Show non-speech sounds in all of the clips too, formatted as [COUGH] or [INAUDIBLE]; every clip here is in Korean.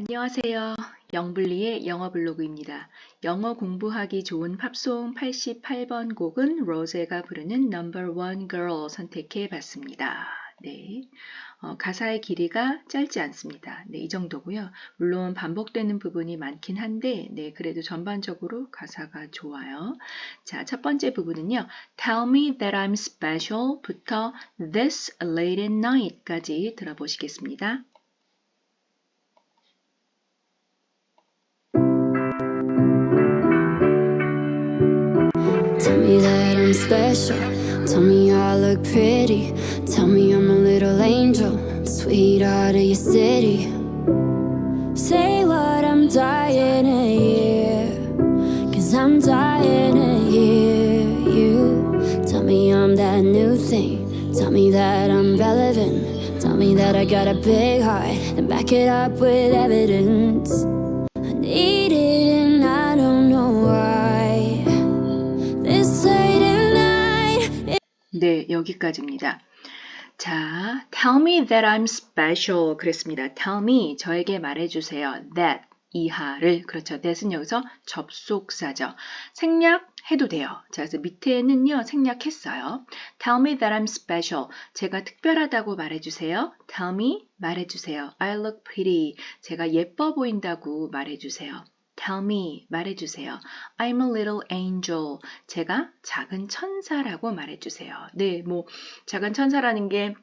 안녕하세요. 영블리의 영어 블로그입니다. 영어 공부하기 좋은 팝송 88번 곡은 로제가 부르는 Number One Girl 선택해 봤습니다. 네. 어, 가사의 길이가 짧지 않습니다. 네, 이 정도고요. 물론 반복되는 부분이 많긴 한데, 네, 그래도 전반적으로 가사가 좋아요. 자, 첫 번째 부분은요. Tell me that I'm special 부터 this late at night까지 들어보시겠습니다. Tell me that I'm special. Tell me I look pretty. Tell me I'm a little angel. Sweetheart of your city. Say what I'm dying to hear. Cause I'm dying to hear you. Tell me I'm that new thing. Tell me that I'm relevant. Tell me that I got a big heart. And back it up with evidence. 네, 여기까지입니다. 자, tell me that I'm special 그랬습니다. tell me 저에게 말해주세요. that 이하를 그렇죠. that은 여기서 접속사죠. 생략해도 돼요. 자, 그래서 밑에는요 생략했어요. tell me that I'm special 제가 특별하다고 말해주세요. tell me 말해주세요. I look pretty 제가 예뻐 보인다고 말해주세요. Tell me 말해주세요. I'm a little angel. 제가 작은 천사라고 말해주세요. 네, 뭐 작은 천사라는 게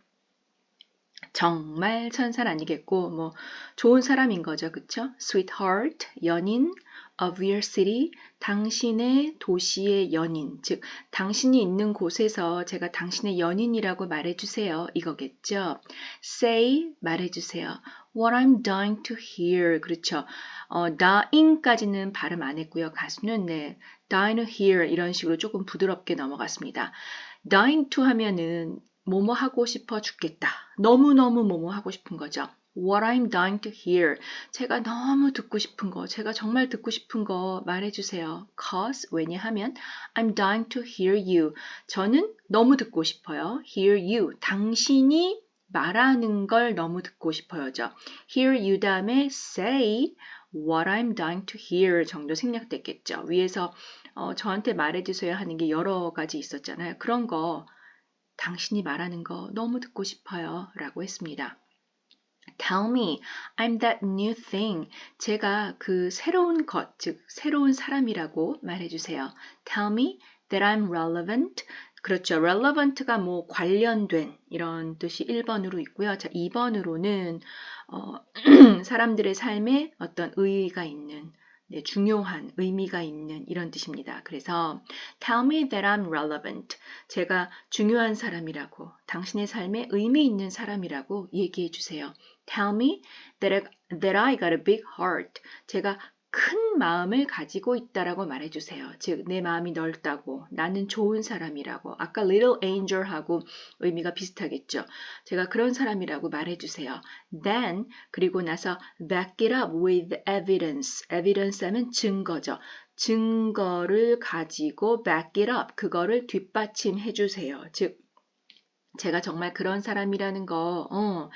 정말 천사는 아니겠고 뭐 좋은 사람인 거죠, 그쵸? Sweetheart, 연인, of your city, 당신의 도시의 연인, 즉 당신이 있는 곳에서 제가 당신의 연인이라고 말해주세요, 이거겠죠? Say 말해주세요. What I'm dying to hear, 그렇죠? 어, dying까지는 발음 안 했고요. 가수는 네, dying to hear 이런 식으로 조금 부드럽게 넘어갔습니다. dying to 하면은 뭐뭐 하고 싶어 죽겠다. 너무너무 뭐뭐 하고 싶은 거죠. What I'm dying to hear. 제가 너무 듣고 싶은 거, 제가 정말 듣고 싶은 거 말해주세요. Cause, 왜냐하면 I'm dying to hear you. 저는 너무 듣고 싶어요. Hear you. 당신이 말하는 걸 너무 듣고 싶어요죠. Hear you 다음에 say what I'm dying to hear 정도 생략됐겠죠. 위에서 어, 저한테 말해주세요 하는 게 여러 가지 있었잖아요. 그런 거 당신이 말하는 거 너무 듣고 싶어요. 라고 했습니다. Tell me, I'm that new thing. 제가 그 새로운 것, 즉, 새로운 사람이라고 말해주세요. Tell me that I'm relevant. 그렇죠. relevant가 뭐 관련된 이런 뜻이 1번으로 있고요. 자, 2번으로는 어, [CLEARS THROAT] 사람들의 삶에 어떤 의의가 있는 네, 중요한 의미가 있는 이런 뜻입니다. 그래서 tell me that I'm relevant. 제가 중요한 사람이라고 당신의 삶에 의미 있는 사람이라고 얘기해 주세요. tell me that I, that I got a big heart. 제가 큰 마음을 가지고 있다라고 말해 주세요. 즉, 내 마음이 넓다고, 나는 좋은 사람이라고, 아까 little angel하고 의미가 비슷하겠죠. 제가 그런 사람이라고 말해 주세요. Then, 그리고 나서 back it up with evidence. evidence 하면 증거죠. 증거를 가지고 back it up, 그거를 뒷받침해 주세요. 즉, 제가 정말 그런 사람이라는 거, 어,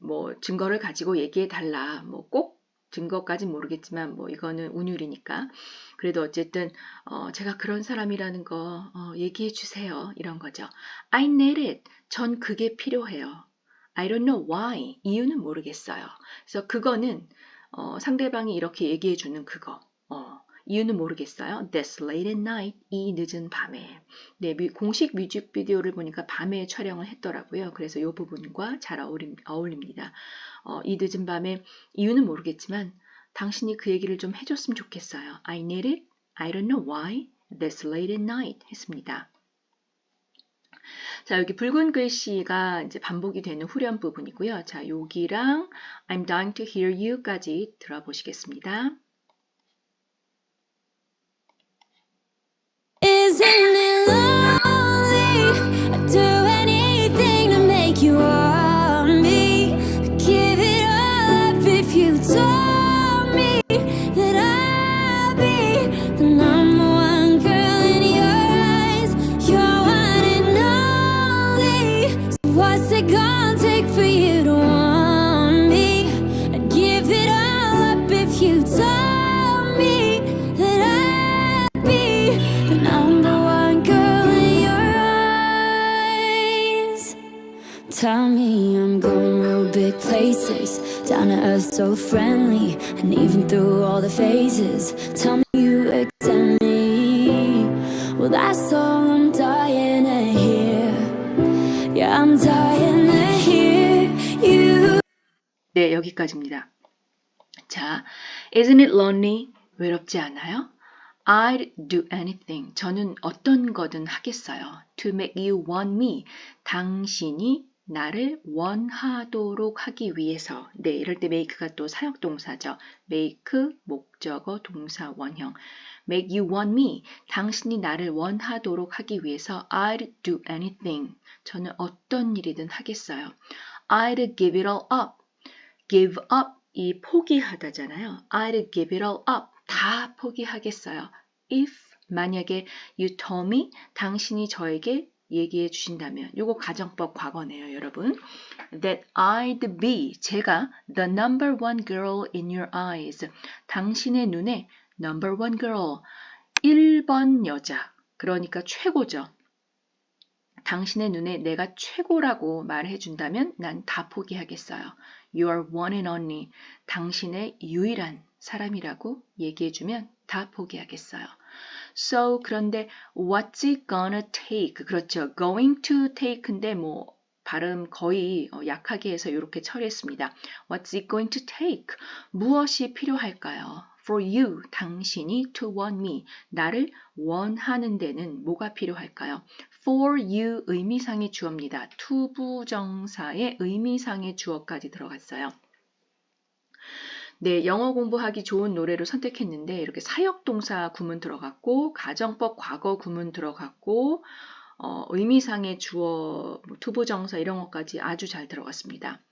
뭐, 증거를 가지고 얘기해 달라. 뭐, 꼭 증거까지 모르겠지만 뭐 이거는 운율이니까 그래도 어쨌든 어, 제가 그런 사람이라는 거 어, 얘기해 주세요 이런 거죠. I need it. 전 그게 필요해요. I don't know why. 이유는 모르겠어요. 그래서 그거는 어, 상대방이 이렇게 얘기해 주는 그거. 어, 이유는 모르겠어요. That's late at night. 이 늦은 밤에. 네, 미- 공식 뮤직비디오를 보니까 밤에 촬영을 했더라고요. 그래서 이 부분과 잘 어울림, 어울립니다. 어, 이 늦은 밤에 이유는 모르겠지만 당신이 그 얘기를 좀 해줬으면 좋겠어요. I need it. I don't know why. That's late at night. 했습니다. 자, 여기 붉은 글씨가 이제 반복이 되는 후렴 부분이고요. 자, 여기랑 I'm dying to hear you까지 들어보시겠습니다. Isn't so friendly. And even through all the phases, tell me you accept me. Well, that's all I'm dying to hear. Yeah, I'm dying to hear you. 네, 여기까지입니다. 자, isn't it lonely? 외롭지 않아요? I'd do anything. 저는 어떤 거든 하겠어요. To make you want me. 당신이 나를 원하도록 하기 위해서. 네, 이럴 때 make가 또 사역동사죠. make, 목적어, 동사, 원형. make you want me. 당신이 나를 원하도록 하기 위해서 I'd do anything. 저는 어떤 일이든 하겠어요. I'd give it all up. give up 이 포기하다잖아요. I'd give it all up. 다 포기하겠어요. If 만약에 you told me 당신이 저에게 얘기해 주신다면 요거 가정법 과거네요, 여러분. That I'd be 제가 the number one girl in your eyes. 당신의 눈에 number one girl 1번 여자. 그러니까 최고죠. 당신의 눈에 내가 최고라고 말해 준다면 난 다 포기하겠어요. You are one and only. 당신의 유일한 사람이라고 얘기해 주면 다 포기하겠어요. So 그런데 what's it gonna take? 그렇죠. going to take인데 뭐 발음 거의 어, 약하게 해서 이렇게 처리했습니다. What's it going to take? 무엇이 필요할까요? For you, 당신이 to want me, 나를 원하는 데는 뭐가 필요할까요? For you 의미상의 주어입니다. 투부정사의 의미상의 주어까지 들어갔어요. 네, 영어 공부하기 좋은 노래를 선택했는데 이렇게 사역동사 구문 들어갔고 가정법 과거 구문 들어갔고 어, 의미상의 주어, 뭐, 투부정사 이런 것까지 아주 잘 들어갔습니다.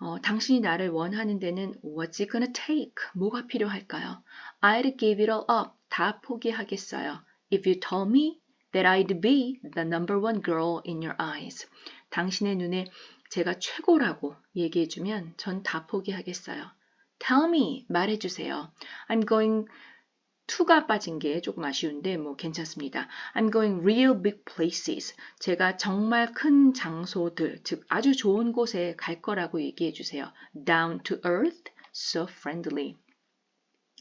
어, 당신이 나를 원하는 데는 what's it gonna take? 뭐가 필요할까요? I'd give it all up. 다 포기하겠어요. If you told me that I'd be the number one girl in your eyes. 당신의 눈에 제가 최고라고 얘기해주면 전 다 포기하겠어요. Tell me, 말해주세요. I'm going to가 빠진 게 조금 아쉬운데 뭐 괜찮습니다. I'm going real big places. 제가 정말 큰 장소들, 즉 아주 좋은 곳에 갈 거라고 얘기해 주세요. Down to earth, so friendly.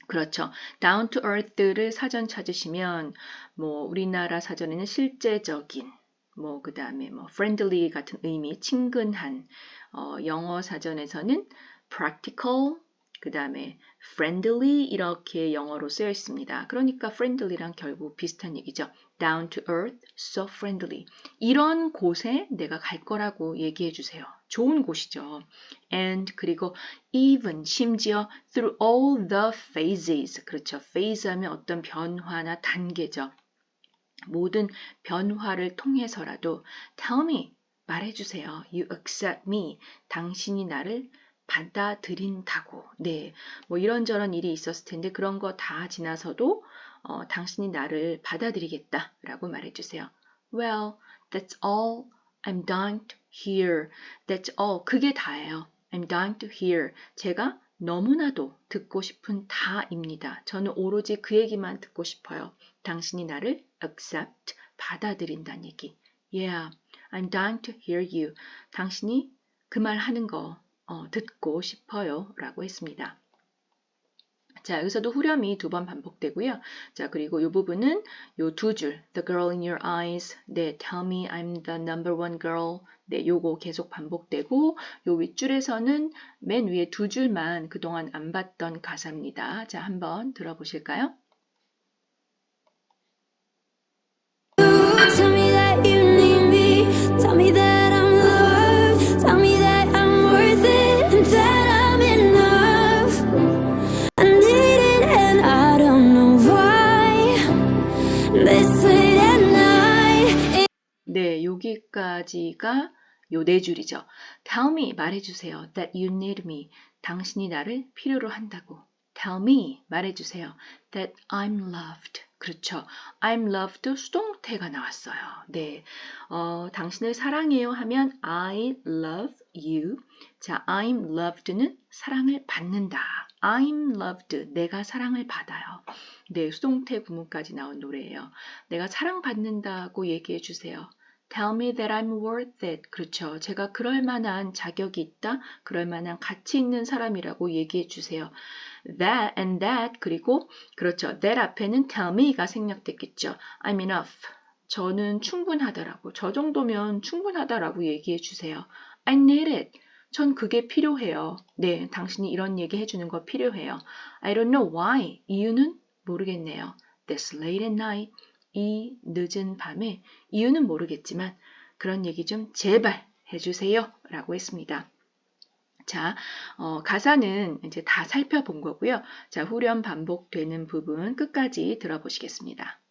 그렇죠. down to earth를 사전 찾으시면 뭐 우리나라 사전에는 실제적인 뭐 그다음에 뭐 friendly 같은 의미 친근한 어, 영어 사전에서는 practical 그 다음에 friendly 이렇게 영어로 쓰여 있습니다. 그러니까 friendly랑 결국 비슷한 얘기죠. down to earth, so friendly. 이런 곳에 내가 갈 거라고 얘기해 주세요. 좋은 곳이죠. and 그리고 even 심지어 through all the phases. 그렇죠. phase 하면 어떤 변화나 단계죠. 모든 변화를 통해서라도 tell me 말해 주세요. you accept me. 당신이 나를 받아들인다고. 네. 뭐 이런저런 일이 있었을 텐데 그런 거 다 지나서도 어, 당신이 나를 받아들이겠다 라고 말해주세요. Well, that's all I'm dying to hear. That's all. 그게 다예요. I'm dying to hear. 제가 너무나도 듣고 싶은 다입니다. 저는 오로지 그 얘기만 듣고 싶어요. 당신이 나를 accept, 받아들인다는 얘기. Yeah, I'm dying to hear you. 당신이 그 말 하는 거 어, 듣고 싶어요 라고 했습니다. 자, 여기서도 후렴이 두 번 반복되고요. 자, 그리고 이 부분은 요두 줄, the girl in your eyes, 네, tell me I'm the number one girl, 네, 요거 계속 반복되고, 요 윗줄에서는 맨 위에 두 줄만 그동안 안 봤던 가사입니다. 자, 한번 들어보실까요? 여기까지가 요 네 줄이죠. Tell me, 말해주세요. That you need me. 당신이 나를 필요로 한다고. Tell me, 말해주세요. That I'm loved. 그렇죠. I'm loved 수동태가 나왔어요. 네. 어, 당신을 사랑해요 하면 I love you. 자, I'm loved는 사랑을 받는다. I'm loved. 내가 사랑을 받아요. 네, 수동태 구문까지 나온 노래예요. 내가 사랑받는다고 얘기해 주세요. Tell me that I'm worth it. 그렇죠. 제가 그럴 만한 자격이 있다. 그럴 만한 가치 있는 사람이라고 얘기해 주세요. That and that 그리고 그렇죠. That 앞에는 tell me가 생략됐겠죠. I'm enough. 저는 충분하다라고. 저 정도면 충분하다라고 얘기해 주세요. I need it. 전 그게 필요해요. 네, 당신이 이런 얘기 해주는 거 필요해요. I don't know why. 이유는 모르겠네요. This late at night. 이 늦은 밤에 이유는 모르겠지만 그런 얘기 좀 제발 해주세요. 라고 했습니다. 자, 어, 가사는 이제 다 살펴본 거고요. 자, 후렴 반복되는 부분 끝까지 들어보시겠습니다.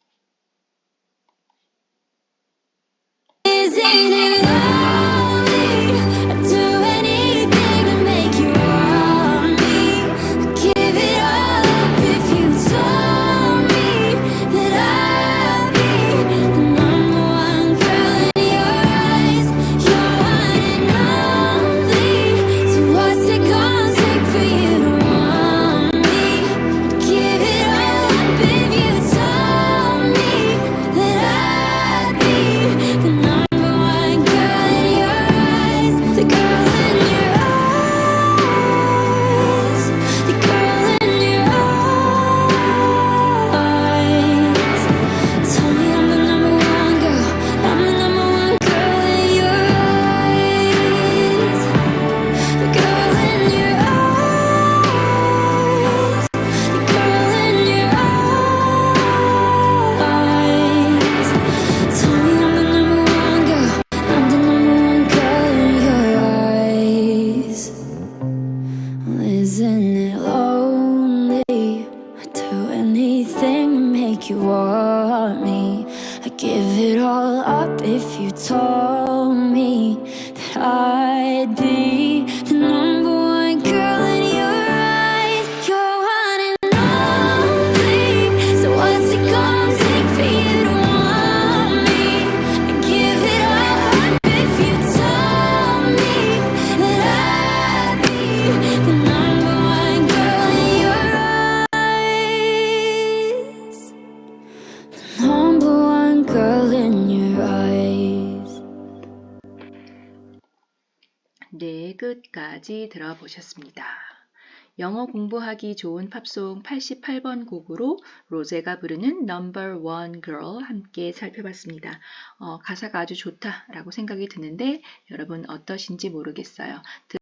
That 끝까지 들어보셨습니다. 영어 공부하기 좋은 팝송 88번 곡으로 로제가 부르는 Number One Girl 함께 살펴봤습니다. 어, 가사가 아주 좋다라고 생각이 드는데 여러분 어떠신지 모르겠어요.